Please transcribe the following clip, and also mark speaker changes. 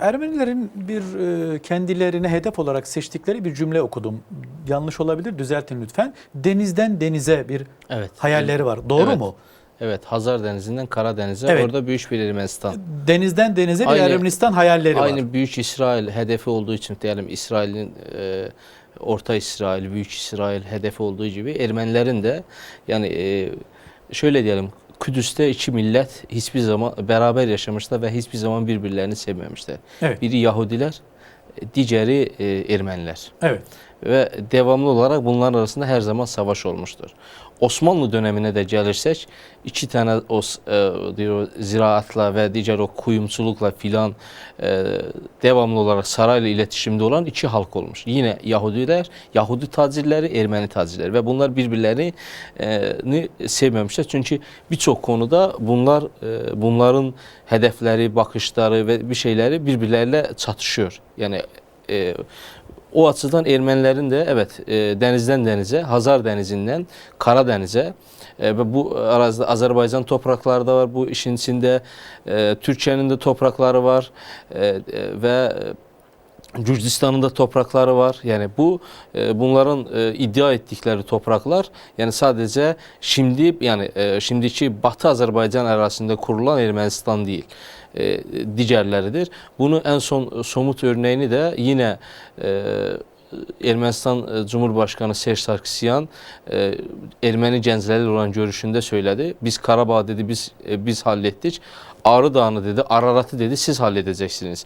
Speaker 1: Ermenilerin bir e, kendilerine hedef olarak seçtikleri bir cümle okudum. Yanlış olabilir, düzeltin lütfen. Denizden denize bir
Speaker 2: Evet.
Speaker 1: hayalleri var. Doğru
Speaker 2: Evet.
Speaker 1: mu?
Speaker 2: Evet, Hazar Denizi'nden Karadeniz'e
Speaker 1: Evet.
Speaker 2: orada büyük bir Ermenistan.
Speaker 1: Denizden denize bir
Speaker 2: Aynı-
Speaker 1: Ermenistan hayalleri var.
Speaker 2: Aynı Büyük İsrail hedefi olduğu için diyelim İsrail'in e, Orta İsrail, Büyük İsrail hedefi olduğu gibi Ermenilerin de yani e, şöyle diyelim Kudüs'te iki millet hiçbir zaman beraber yaşamışlar ve hiçbir zaman birbirlerini sevmemişler.
Speaker 1: Evet.
Speaker 2: Biri Yahudiler, e, diğeri e, Ermeniler.
Speaker 1: Evet.
Speaker 2: Ve devamlı olarak bunların arasında her zaman savaş olmuştur. Osmanlı dönemine de gelirsek iki tane o e, diyor ziraatla ve diğer o kuyumculukla filan e, devamlı olarak sarayla iletişimde olan iki halk olmuş. Yine Yahudiler, Yahudi tacirleri, Ermeni tacirleri ve bunlar birbirlerini e, sevmemişler. Çünkü birçok konuda bunlar e, bunların hedefleri, bakışları ve bir şeyleri birbirleriyle çatışıyor. Yani e, o açıdan Ermenilerin de evet e, denizden denize, Hazar denizinden Karadeniz'e e, ve bu arazide Azerbaycan toprakları da var. Bu işin içinde e, Türkiye'nin de toprakları var e, e, ve Gürcistan'ın da toprakları var. Yani bu e, bunların e, iddia ettikleri topraklar yani sadece şimdi yani e, şimdiki Batı Azerbaycan arasında kurulan Ermenistan değil. E, diğerleridir. Bunu en son somut örneğini de yine e, Ermənistan e, Cumhurbaşkanı Serj Sarkisyan e, Erməni gəncləri olan görüşündə söylədi. Biz Qarabağ dedi biz e, biz hallettik. Ağrı Dağı'nı dedi, Ararat'ı dedi siz halledeceksiniz.